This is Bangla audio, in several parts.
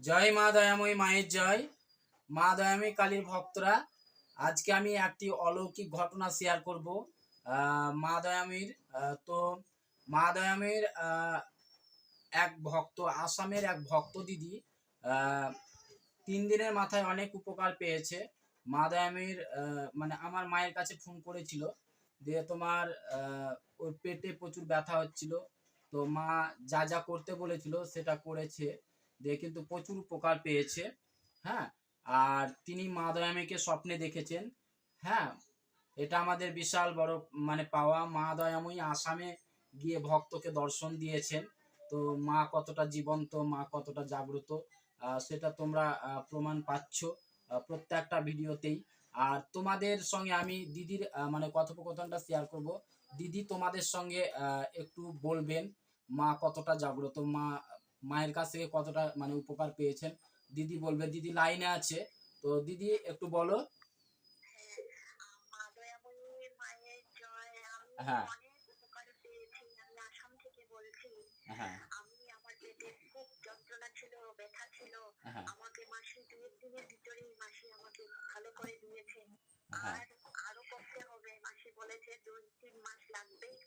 জয় মা দয়াময়ী মায়ের জয়। মা দয়াময়ী কালীর ভক্তরা, আজকে আমি একটি অলৌকিক ঘটনা শেয়ার করব। মা দয়ামীর তো মা দয়ামীর এক ভক্ত, আসামের এক ভক্ত দিদি তিন দিনের মাথায় অনেক উপকার পেয়েছে। মা দয়ামীর মানে আমার মায়ের কাছে ফোন করেছিল দিয়ে তোমার ওর পেটে প্রচুর ব্যথা হচ্ছিল, তো মা যা যা করতে বলেছিল সেটা করেছে। দিয়ে কিন্তু প্রচুর উপকার পেয়েছে হ্যাঁ? আর তিনি মা দয়ামীকে স্বপ্নে দেখেছেন হ্যাঁ? এটা আমাদের বিশাল বড় মানে পাওয়া। মা দয়াময়ী আসামে গিয়ে ভক্তকে দর্শন দিয়েছেন। তো মা কতটা জীবন্ত, মা কতটা জাগ্রত সেটা তোমরা প্রমাণ পাচ্ছ প্রত্যেকটা ভিডিওতেই। আর তোমাদের সঙ্গে আমি দিদির মানে কথোপকথনটা শেয়ার করব। দিদি তোমাদের সঙ্গে একটু বলবেন মা কতটা জাগ্রত, মা মায়ের কাছ থেকে কতটা মানে উপকার পেয়েছেন? দিদি বলবে, দিদি লাইনে আছে। তো দিদি, একটু বলো। হ্যাঁ। আমাকে মাসি দুই মাসি আমাকে ভালো করে আর আরও করতে হবে। মাসি বলেছে দুই তিন মাস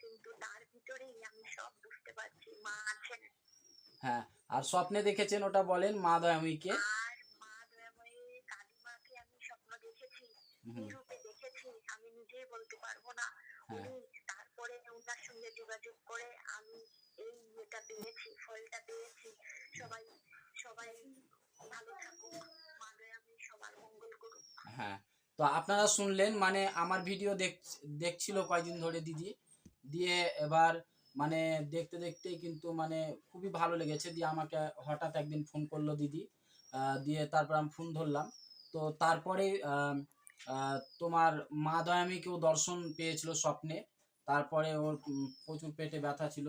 কিন্তু তার ভিতরেই আমি সব বুঝতে পারছি। মা আছেন। হ্যাঁ আর স্বপ্নে দেখেছেন ওটা বলেন মা দয়াময়ীকে। আর মা দয়াময়ী কালিমাকে আমি স্বপ্ন দেখেছি রূপে দেখেছি আমি নিজেই বলতে পারব না। হ্যাঁ। উনি তারপরে ওনার সঙ্গে যোগাযোগ করে আমি এই এটা পেয়েছি ফলটা পেয়েছি। সবাই সবাই ভালো থাকুক মা দয়াময়ী সবার মঙ্গল করুক। হ্যাঁ তো আপনারা শুনলেন মানে আমার ভিডিও দেখ দেখছিল কয়দিন ধরে দিদি। দিয়ে এবার মানে দেখতে দেখতেই কিন্তু মানে খুবই ভালো লেগেছে। দিয়ে আমাকে হঠাৎ একদিন ফোন করল দিদি দিয়ে তারপর আমি ফোন ধরলাম। তো তারপরে তোমার মা দয়ামীকেও দর্শন পেয়েছিল স্বপ্নে। তারপরে ওর প্রচুর পেটে ব্যথা ছিল।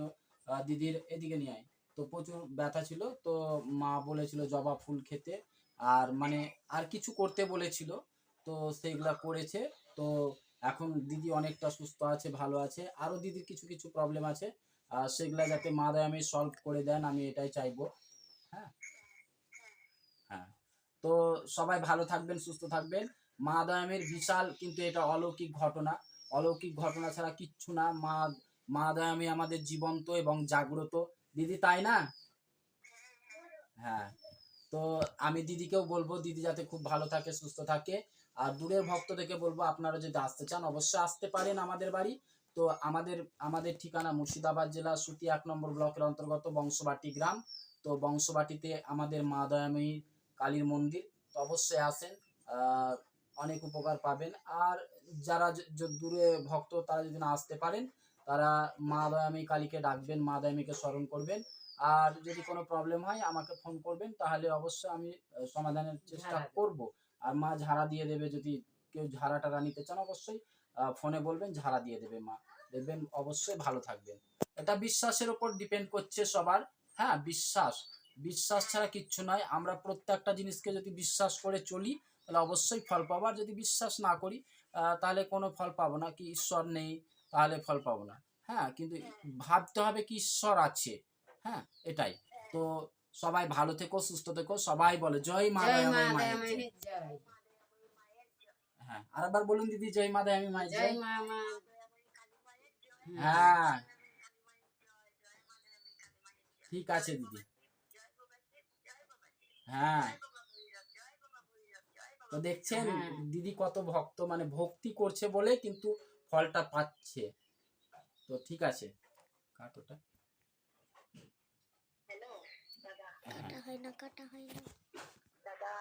দিদির এদিকে নিয়ে আয়। তো প্রচুর ব্যথা ছিল। তো মা বলেছিল জবা ফুল খেতে। আর মানে আর কিছু করতে বলেছিল। তো সেইগুলা করেছে। তো এখন দিদি অনেকটা সুস্থ আছে, ভালো আছে। আরও দিদির কিছু কিছু প্রবলেম আছে। সেগুলা যাতে মা আমি সলভ করে দেন, আমি এটাই চাইব। হ্যাঁ? হ্যাঁ। তো সবাই ভালো থাকবেন, সুস্থ থাকবেন। মা দয়ামের বিশাল কিন্তু এটা অলৌকিক ঘটনা। অলৌকিক ঘটনা ছাড়া কিচ্ছু না। মা মা দয়ামী আমাদের জীবন্ত এবং জাগ্রত। দিদি, তাই না? হ্যাঁ। তো আমি দিদিকেও বলব, দিদি যাতে খুব ভালো থাকে, সুস্থ থাকে। আর দূরের ভক্তদেরকে বলব, আপনারা যদি আসতে চান, অবশ্যই আসতে পারেন আমাদের বাড়ি। তো আমাদের আমাদের ঠিকানা মুর্শিদাবাদ জেলা সুতি এক নম্বর ব্লকের অন্তর্গত বংশবাটি গ্রাম। তো বংশবাটিতে আমাদের মা দয়াময়ী কালীর মন্দির। তো অবশ্যই আসেন অনেক উপকার পাবেন। আর যারা দূরে ভক্ত, তারা যদি না আসতে পারেন, তারা মা দয়াময়ী কালীকে ডাকবেন, মা দয়ামীকে স্মরণ করবেন। আর যদি কোনো প্রবলেম হয় আমাকে ফোন করবেন তাহলে অবশ্যই আমি সমাধানের চেষ্টা করব। আর মা ঝাড়া দিয়ে দেবে যদি কেউ ঝাড়া টাড়া নিতে চান অবশ্যই ফোনে বলবেন ঝাড়া দিয়ে দেবে মা। দেখবেন অবশ্যই ভালো থাকবেন। এটা বিশ্বাসের উপর ডিপেন্ড করছে সবার। হ্যাঁ বিশ্বাস। বিশ্বাস ছাড়া কিচ্ছু নয়। আমরা প্রত্যেকটা জিনিসকে যদি বিশ্বাস করে চলি তাহলে অবশ্যই ফল পাবো। আর যদি বিশ্বাস না করি আহ, তাহলে কোনো ফল পাবো না। কি ঈশ্বর নেই তাহলে ফল পাবো না। হ্যাঁ কিন্তু ভাবতে হবে কি ঈশ্বর আছে। হ্যাঁ এটাই। তো সবাই ভালো থেকো সুস্থ থেকো। সবাই বলে জয় মা হ্যাঁ আরেকবার বলুন দিদি জয় মা দয়াময়ী মায়ের জয়। জয় মা জয় হ্যাঁ। ঠিক আছে দিদি। হ্যাঁ। তো দেখছেন হ্যাঁ। দিদি কত ভক্ত মানে ভক্তি করছে বলে কিন্তু ফলটা পাচ্ছে। তো ঠিক আছে। কাটোটা। হয় না কাটা হয় না। দাদা